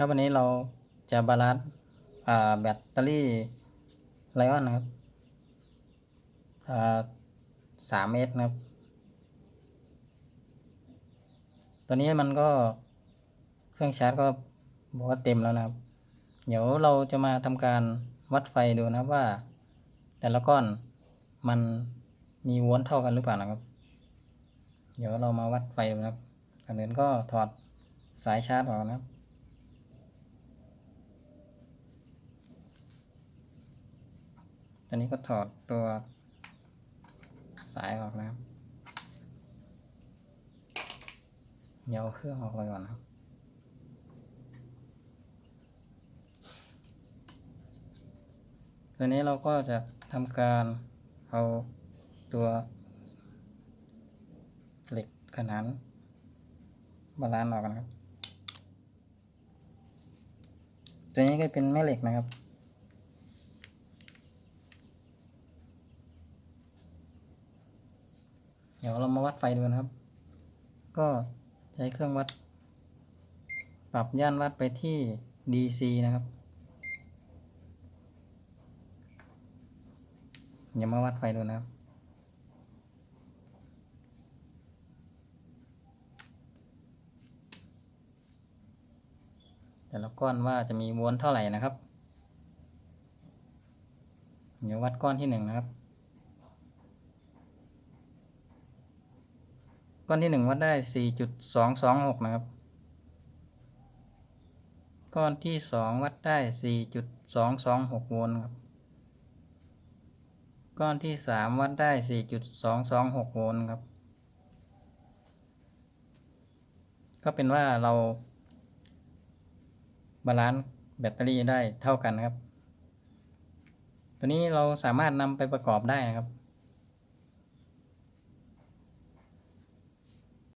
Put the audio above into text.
ครับวันนี้เราจะบาลานซ์แบตเตอรี่ไลออนนะครับสามเมตรนะครับ ตัวนี้มันก็เครื่องชาร์จก็บอกว่าเต็มแล้วนะครับ เดี๋ยวเราจะมาทำการวัดไฟดูนะครับว่า แต่ละก้อนมันมีโวลต์เท่ากันหรือเปล่านะครับ เดี๋ยวเรามาวัดไฟดูนะครับก่อนอื่นก็ถอดสายชาร์จออกนะครับ อนนี้ก็ถอดตัวสายออกนะครับเดี๋ยวเอาเครื่องออกไปก่อนนะครับตอนนี้เราก็จะทำการเอาตัวเหล็กขนานบาลานออกนะครับ ตัวนี้ก็เป็นแม่เหล็กนะครับ ดี๋ยวเรามาวัดไฟดูนะครับ ก็ใช้เครื่องวัด ปรับย่านวัดไปที่ DC นะครับเดี๋ยวมาวัดไฟดูนะครับแต่ละก้อนว่าจะมีโวลเท่าไหร่นะครับ เดี๋ยววัดก้อนที่หนึ่งนะครับ ก้อนที่หนึ่งวัดได้สี่จุดสองสองหกนะครับ ก้อนที่สองวัดได้สี่จุดสองสองหกโวลต์ครับ ก้อนที่สามวัดได้สี่จุดสองสองหกโวลต์ครับ ก็เป็นว่าเราบาลานซ์แบตเตอรี่ได้เท่ากันครับ ตัวนี้เราสามารถนำไปประกอบได้นะครับ